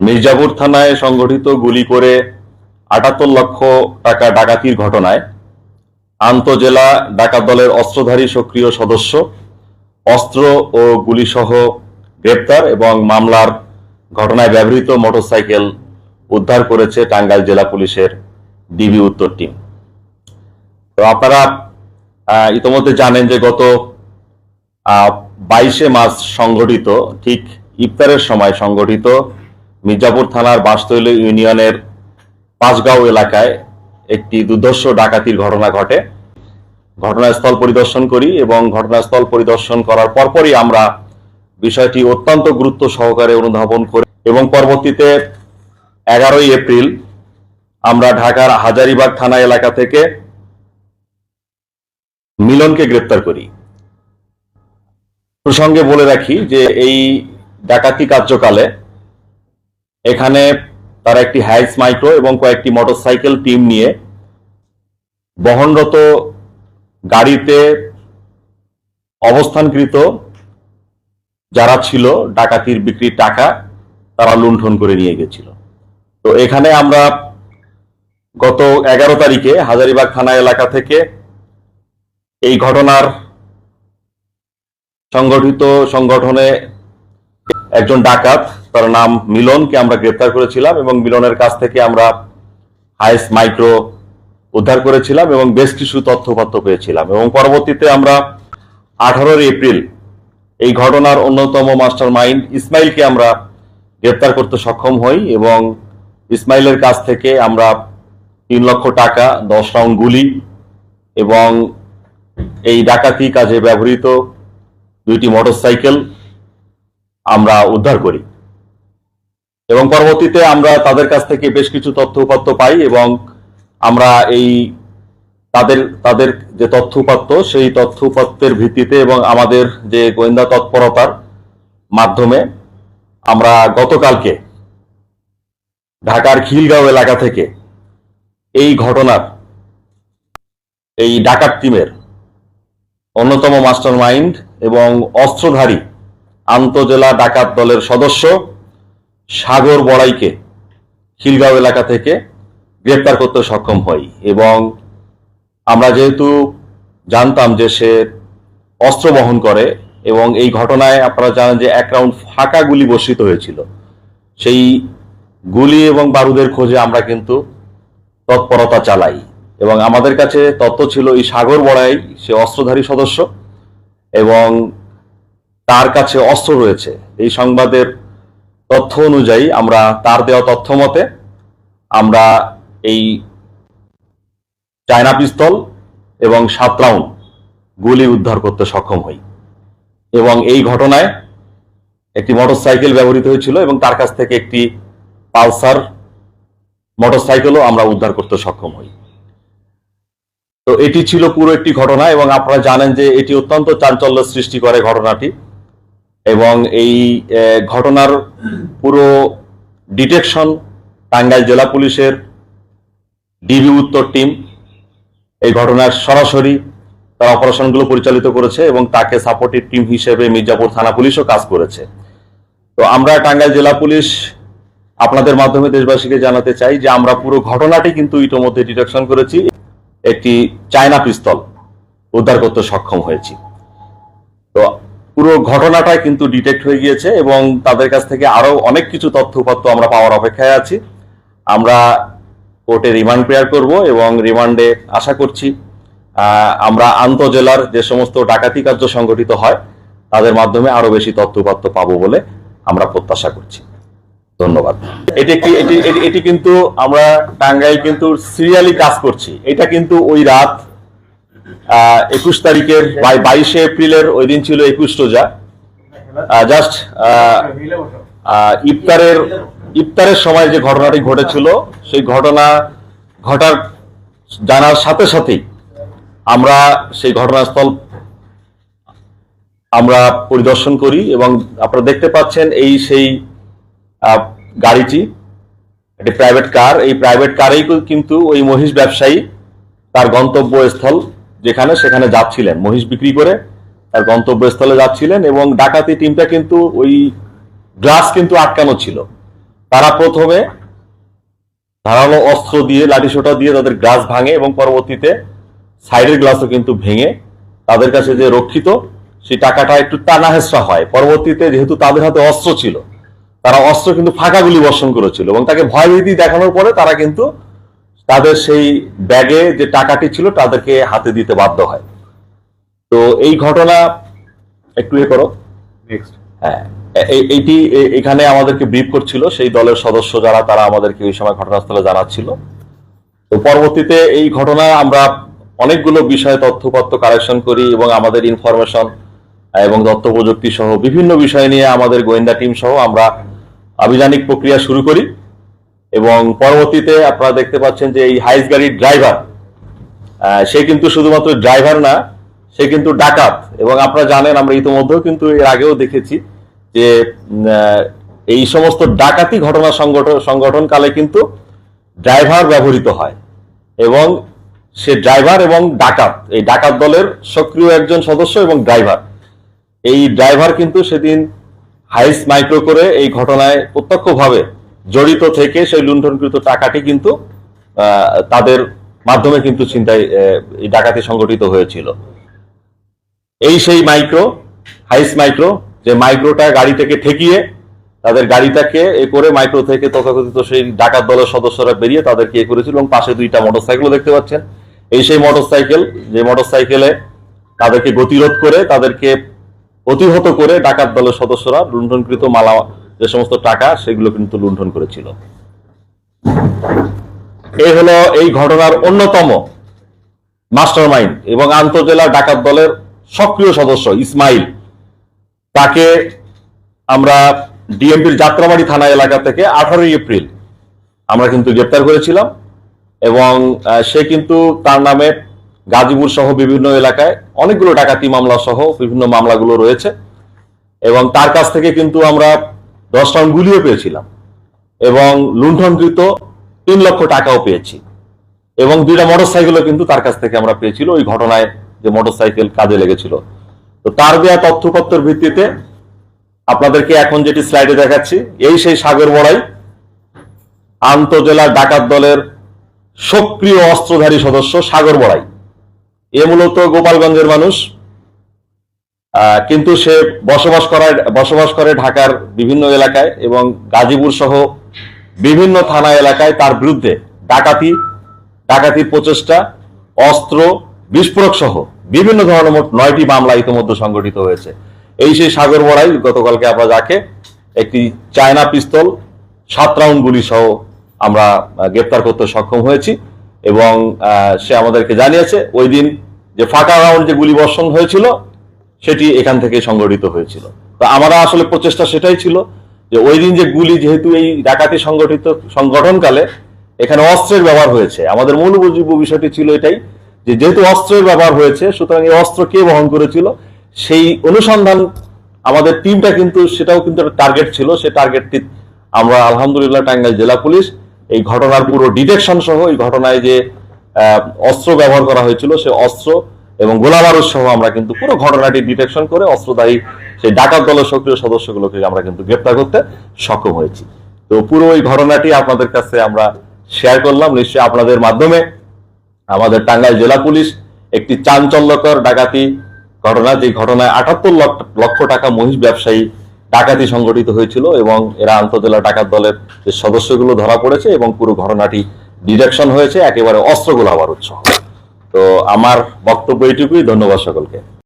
মির্জাপুর থানায় সংগঠিত গুলি করে আটাত্তর লক্ষ টাকা ডাকাতির ঘটনায় আন্তজেলা ডাকাত দলের অস্ত্রধারী সক্রিয় সদস্য, অস্ত্র ও গুলিসহ গ্রেপ্তার এবং মামলার ঘটনায় ব্যবহৃত মোটরসাইকেল উদ্ধার করেছে টাঙ্গাইল জেলা পুলিশের ডিবি উত্তর টিম। তো আপনারা ইতোমধ্যে জানেন যে গত বাইশে মার্চ সংগঠিত ঠিক ইফতারের সময় সংগঠিত মির্জাপুর থানার বাঁশতৈল ইউনিয়নের পাঁচগাঁও এলাকায় একটি দুর্ধর্ষ ডাকাতির ঘটনা ঘটে। ঘটনাস্থল পরিদর্শন করি এবং ঘটনাস্থল পরিদর্শন করার পরপরই আমরা বিষয়টি অত্যন্ত গুরুত্ব সহকারে অনুধাবন করি এবং পরবর্তীতে এগারোই এপ্রিল আমরা ঢাকার হাজারিবাগ থানা এলাকা থেকে মিলনকে গ্রেপ্তার করি। প্রসঙ্গে বলে রাখি যে এই ডাকাতি কার্যকালে এখানে তারা একটি হ্যাইস মাইক্রো এবং কয়েকটি মোটরসাইকেল টিম নিয়ে বহনরত গাড়িতে অবস্থানকৃত যারা ছিল, ডাকাতির বিক্রির টাকা তারা লুণ্ঠন করে নিয়ে গেছিল। তো এখানে আমরা গত এগারো তারিখে হাজারিবাগ থানা এলাকা থেকে এই ঘটনার সংগঠিত সংগঠনে একজন ডাকাত তার নাম মিলনকে আমরা গ্রেপ্তার করেছিলাম এবং মিলনের কাছ থেকে আমরা হাইস মাইক্রো উদ্ধার করেছিলাম এবং বেশ কিছু তথ্যপত্র পেয়েছিলাম। এবং পরবর্তীতে আমরা আঠারোই এপ্রিল এই ঘটনার অন্যতম মাস্টার মাইন্ড ইসমাইলকে আমরা গ্রেপ্তার করতে সক্ষম হই এবং ইসমাইলের কাছ থেকে আমরা তিন লক্ষ টাকা, দশ রাউন্ড গুলি এবং এই ডাকাতি কাজে ব্যবহৃত দুইটি মোটরসাইকেল আমরা উদ্ধার করি। এবং পরবর্তীতে আমরা তাদের কাছ থেকে বেশ কিছু তথ্য উপাত্ত পাই এবং আমরা এই তাদের তাদের যে তথ্য উপাত্ত, সেই তথ্য উপাত্তের ভিত্তিতে এবং আমাদের যে গোয়েন্দা তৎপরতার মাধ্যমে আমরা গতকালকে ঢাকার খিলগাঁও এলাকা থেকে এই ঘটনার, এই ডাকাত টিমের অন্যতম মাস্টার মাইন্ড এবং অস্ত্রধারী আন্তজেলা ডাকাত দলের সদস্য সাগর বড়াইকে খিলগাঁও এলাকা থেকে গ্রেপ্তার করতে সক্ষম হই এবং আমরা যেহেতু জানতাম যে সে অস্ত্র বহন করে এবং এই ঘটনায় আপনারা জানেন যে এক রাউন্ড ফাঁকা গুলি বর্ষিত হয়েছিল। সেই গুলি এবং বারুদের খোঁজে আমরা কিন্তু তৎপরতা চালাই এবং আমাদের কাছে তথ্য ছিল এই সাগর বড়াই সে অস্ত্রধারী সদস্য এবং তার কাছে অস্ত্র রয়েছে। এই সংবাদের তথ্য অনুযায়ী আমরা তার দেওয়া তথ্য মতে আমরা এই চায়না পিস্তল এবং সাত রাউন্ড গুলি উদ্ধার করতে সক্ষম হই। এবং এই ঘটনায় একটি মোটরসাইকেল ব্যবহৃত হয়েছিল এবং তার কাছ থেকে একটি পালসার মোটরসাইকেলও আমরা উদ্ধার করতে সক্ষম হই। তো এটি ছিল পুরো একটি ঘটনা এবং আপনারা জানেন যে এটি অত্যন্ত চাঞ্চল্য সৃষ্টি করে ঘটনাটি। এবং এই ঘটনার পুরো ডিটেকশন টাঙ্গাইল জেলা পুলিশের ডিবি উত্তর টিম এই ঘটনার সরাসরি তার অপারেশনগুলো পরিচালিত করেছে এবং তাকে সাপোর্টিভ টিম হিসেবে মির্জাপুর থানা পুলিশও কাজ করেছে। তো আমরা টাঙ্গাইল জেলা পুলিশ আপনাদের মাধ্যমে দেশবাসীকে জানাতে চাই যে আমরা পুরো ঘটনাটি কিন্তু ইতোমধ্যে ডিটেকশন করেছি। একটি চায়না পিস্তল উদ্ধার করতে সক্ষম হয়েছি। তো পুরো ঘটনাটাই কিন্তু ডিটেক্ট হয়ে গিয়েছে এবং তাদের কাছ থেকে আরও অনেক কিছু তথ্য উপাত্ত আমরা পাওয়ার অপেক্ষায় আছি। আমরা কোর্টে রিমান্ড প্রেয়ার করব এবং রিমান্ডে আশা করছি আমরা আন্তজেলার যে সমস্ত ডাকাতি কার্য সংগঠিত হয়, তাদের মাধ্যমে আরও বেশি তথ্য উপাত্ত পাবো বলে আমরা প্রত্যাশা করছি। ধন্যবাদ। এটি একটি, এটি, এটি- এটি কিন্তু আমরা টাঙ্গাইল কিন্তু সিরিয়ালি কাজ করছি। এটা কিন্তু ওই রাত একুশ তারিখের বাইশে এপ্রিলের ওই দিন ছিল একুশ রোজা। জাস্ট ইফতারের ইফতারের সময় যে ঘটনাটি ঘটেছিল, সেই ঘটনা ঘটার, জানার সাথে সাথেই আমরা সেই ঘটনাস্থল, আমরা পরিদর্শন করি এবং আপনারা দেখতে পাচ্ছেন এই সেই গাড়িটি, একটি প্রাইভেট কার এই প্রাইভেট কারেই কিন্তু ওই মহিষ ব্যবসায়ী তার গন্তব্যস্থল যেখানে সেখানে যাচ্ছিলেন। মহিষ বিক্রি করে তার গন্তব্যস্থলে যাচ্ছিলেন এবং ডাকাতি টিমটা কিন্তু ওই গ্লাস কিন্তু আটকানো ছিল। তারা প্রথমে ধারালো অস্ত্র দিয়ে, লাঠিসোঁটা দিয়ে তাদের গ্লাস ভাঙে এবং পরবর্তীতে সাইডের গ্লাসও কিন্তু ভেঙে তাদের কাছে যে রক্ষিত, সেই টাকাটা একটু টানা হেসরা হয়। পরবর্তীতে যেহেতু তাদের হাতে অস্ত্র ছিল, তারা অস্ত্র কিন্তু ফাঁকা গুলি বর্ষণ করেছিল এবং তাকে ভয়ভীতি দেখানোর পরে তারা কিন্তু তাদের সেই ব্যাগে যে টাকাটি ছিল তাদেরকে হাতে দিতে বাধ্য হয়। তো এই ঘটনা একটু এ করো। নেক্সট হ্যাঁ এইটি এখানে আমাদেরকে ব্রিফ করছিল সেই দলের সদস্য যারা তারা আমাদেরকে ওই সময় ঘটনাস্থলে জানাচ্ছিল। তো পরবর্তীতে এই ঘটনা আমরা অনেকগুলো বিষয়ে তথ্যপত্র কালেকশন করি এবং আমাদের ইনফরমেশন এবং তথ্য প্রযুক্তি সহ বিভিন্ন বিষয় নিয়ে আমাদের গোয়েন্দা টিম সহ আমরা আভিযানিক প্রক্রিয়া শুরু করি। এবং পরবর্তীতে আপনারা দেখতে পাচ্ছেন যে এই হাইস গাড়ির ড্রাইভার সে কিন্তু শুধুমাত্র ড্রাইভার না, সে কিন্তু ডাকাত। এবং আপনারা জানেন, আমরা ইতিমধ্যেও কিন্তু এর আগেও দেখেছি যে এই সমস্ত ডাকাতি ঘটনা সংগঠন সংগঠনকালে কিন্তু ড্রাইভার ব্যবহৃত হয়। এবং সে ড্রাইভার এবং ডাকাত, এই ডাকাত দলের সক্রিয় একজন সদস্য এবং ড্রাইভার। এই ড্রাইভার কিন্তু সেদিন হাইস মাইক্রো করে এই ঘটনায় প্রত্যক্ষভাবে জড়িত থেকে সেই লুণ্ঠনকৃত টাকাটি কিন্তু তাদের মাধ্যমে কিন্তু চিন্তায় ডাকাতি সংগঠিত হয়েছিল। এই সেই মাইক্রো, হাইস মাইক্রো, যে মাইক্রোটা গাড়ি থেকে ঠেকিয়ে তাদের গাড়িটাকে এ করে মাইক্রো থেকে তথাকথিত সেই ডাকাত দলের সদস্যরা বেরিয়ে তাদেরকে এ করেছিল এবং পাশে দুইটা মোটরসাইকেল দেখতে পাচ্ছেন। এই সেই মোটরসাইকেল, যে মোটরসাইকেলে তাদেরকে গতিরোধ করে তাদেরকে প্রতিহত করে ডাকাত দলের সদস্যরা লুণ্ঠনকৃত মালা যে সমস্ত টাকা সেগুলো কিন্তু লুণ্ঠন করেছিল। এই হলো এই ঘটনার অন্যতম মাস্টার মাইন্ড এবং আন্তজেলা ডাকাত দলের সক্রিয় সদস্য ইসমাইল। তাকে আমরা ডিএমপির যাত্রাবাড়ি থানা এলাকা থেকে আঠারোই এপ্রিল আমরা কিন্তু গ্রেপ্তার করেছিলাম এবং সে কিন্তু তার নামে গাজীপুর সহ বিভিন্ন এলাকায় অনেকগুলো ডাকাতি মামলা সহ বিভিন্ন মামলাগুলো রয়েছে এবং তার কাছ থেকে কিন্তু আমরা দশ রাউন্ড গুলিও পেয়েছিলাম। এবং লুণ্ঠনকৃত তিন লক্ষ টাকাও পেয়েছি। এবং দুইটা মোটরসাইকেলও কিন্তু তার কাছ থেকে আমরা পেয়েছিল। ওই ঘটনায় যে মোটরসাইকেল কাজে লেগেছিল। তো তার দেওয়া তথ্যপত্রের ভিত্তিতে আপনাদেরকে এখন যেটি স্লাইডে দেখাচ্ছি, এই সেই সাগর বড়াই আন্তজেলা ডাকাত দলের সক্রিয় অস্ত্রধারী সদস্য সাগর বড়াই। এ মূলত গোপালগঞ্জের মানুষ। কিন্তু সে বসবাস করায় বসবাস করে ঢাকার বিভিন্ন এলাকায় এবং গাজীপুর সহ বিভিন্ন থানা এলাকায় তার বিরুদ্ধে ডাকাতি, ডাকাতির প্রচেষ্টা, অস্ত্র, বিস্ফোরক সহ বিভিন্ন ধরনের মোট নয়টি মামলা ইতিমধ্যে সংগঠিত হয়েছে। এই সেই সাগর বড়াই, গতকালকে আমরা যাকে একটি চায়না পিস্তল, সাত রাউন্ড গুলি সহ আমরা গ্রেপ্তার করতে সক্ষম হয়েছি এবং সে আমাদেরকে জানিয়েছে, ওই দিন যে ফাঁকা রাউন্ড যে গুলি বর্ষণ হয়েছিল সেটি এখান থেকে সংগঠিত হয়েছিল। তো আমরা আসলে প্রচেষ্টা সেটাই ছিল যে ওই দিন যে গুলি যেহেতু এই ডাকাতি সংগঠিত সংগঠনকালে এখানে অস্ত্রের ব্যবহার হয়েছে। আমাদের মূল উপজীব্য বিষয়টি ছিল এটাই যে যেহেতু অস্ত্রের ব্যবহার হয়েছে, সুতরাং এই অস্ত্র কে বহন করেছিল সেই অনুসন্ধান আমাদের টিমটা কিন্তু সেটাও কিন্তু একটা টার্গেট ছিল। সেই টার্গেটটি আমরা আলহামদুলিল্লাহ টাঙ্গাইল জেলা পুলিশ এই ঘটনার পুরো ডিটেকশন সহ এই ঘটনায় যে অস্ত্র ব্যবহার করা হয়েছিল, সে অস্ত্র এবং গোলাবারুদ সহ আমরা কিন্তু পুরো ঘটনাটি ডিটেকশন করে অস্ত্রদায়ী সেই ডাকাত দলের সক্রিয় সদস্যগুলোকে আমরা কিন্তু গ্রেপ্তার করতে সক্ষম হয়েছি। তো পুরো ওই ঘটনাটি আপনাদের কাছে আমরা শেয়ার করলাম। নিশ্চয়ই আপনাদের মাধ্যমে আমাদের টাঙ্গাইল জেলা পুলিশ একটি চাঞ্চল্যকর ডাকাতি ঘটনা যে ঘটনায় আটাত্তর লক্ষ টাকা মহিষ ব্যবসায়ী ডাকাতি সংগঠিত হয়েছিল এবং এরা আন্তজেলা ডাকাত দলের যে সদস্যগুলো ধরা পড়েছে এবং পুরো ঘটনাটি ডিরেকশন হয়েছে, একেবারে অস্ত্রগুলো আবার উৎসব তো আমার বক্তব্য এইটুকুই ধন্যবাদ সকলকে।